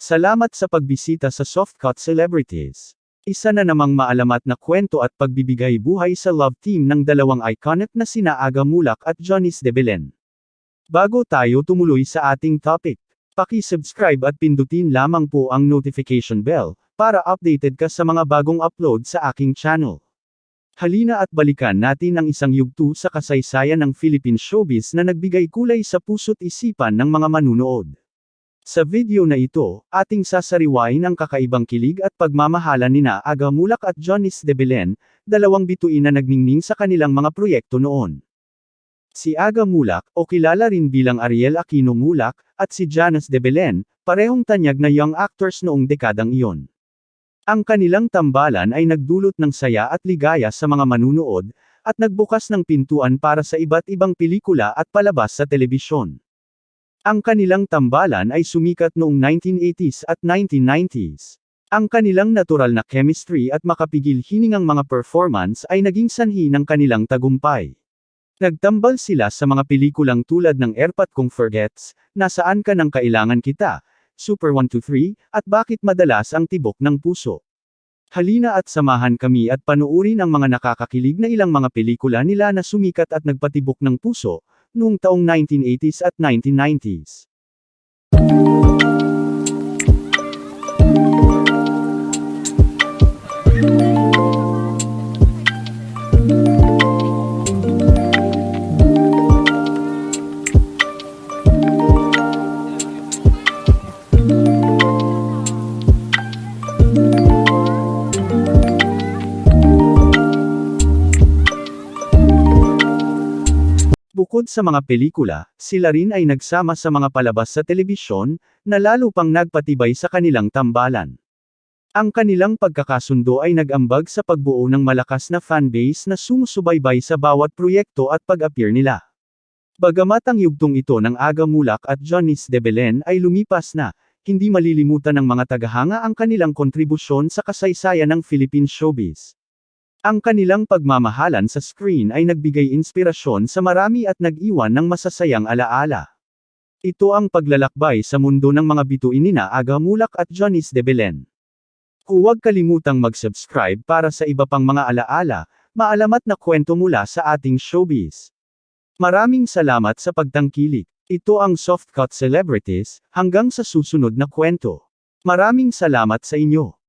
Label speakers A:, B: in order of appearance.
A: Salamat sa pagbisita sa Softcut Celebrities. Isa na namang maalamat na kwento at pagbibigay buhay sa love team ng dalawang iconic na sina Aga Mulak at Johnny's de Belen. Bago tayo tumuloy sa ating topic, paki-subscribe at pindutin lamang po ang notification bell, para updated ka sa mga bagong upload sa aking channel. Halina at balikan natin ang isang yugto sa kasaysayan ng Philippine showbiz na nagbigay kulay sa puso't isipan ng mga manunood. Sa video na ito, ating sasariwain ang kakaibang kilig at pagmamahalan nina Aga Mulak at Johnny's de Belen, dalawang bituin na nagningning sa kanilang mga proyekto noon. Si Aga Mulak, o kilala rin bilang Ariel Aquino Mulak, at si Janice de Belen, parehong tanyag na young actors noong dekadang iyon. Ang kanilang tambalan ay nagdulot ng saya at ligaya sa mga manunood, at nagbukas ng pintuan para sa iba't ibang pelikula at palabas sa telebisyon. Ang kanilang tambalan ay sumikat noong 1980s at 1990s. Ang kanilang natural na chemistry at makapigil hiningang mga performance ay naging sanhi ng kanilang tagumpay. Nagtambal sila sa mga pelikulang tulad ng Erpat Kung Forgets, Nasaan Ka Nang Kailangan Kita, Super 123, at Bakit Madalas Ang Tibok ng Puso. Halina at samahan kami at panuurin ang mga nakakakilig na ilang mga pelikula nila na sumikat at nagpatibok ng puso, noong taong 1980s at 1990s. Bukod sa mga pelikula, sila rin ay nagsama sa mga palabas sa telebisyon, na lalo pang nagpatibay sa kanilang tambalan. Ang kanilang pagkakasundo ay nag-ambag sa pagbuo ng malakas na fanbase na sumusubaybay sa bawat proyekto at pag-appear nila. Bagamat ang yugtong ito ng Aga Mulak at Johnny's de Belen ay lumipas na, hindi malilimutan ng mga tagahanga ang kanilang kontribusyon sa kasaysayan ng Philippine showbiz. Ang kanilang pagmamahalan sa screen ay nagbigay inspirasyon sa marami at nag-iwan ng masasayang alaala. Ito ang paglalakbay sa mundo ng mga bituin nina Aga Mulak at Johnny's de Belen. Huwag kalimutang mag-subscribe para sa iba pang mga alaala, maalamat na kwento mula sa ating showbiz. Maraming salamat sa pagtangkilik. Ito ang Softcut Celebrities, hanggang sa susunod na kwento. Maraming salamat sa inyo.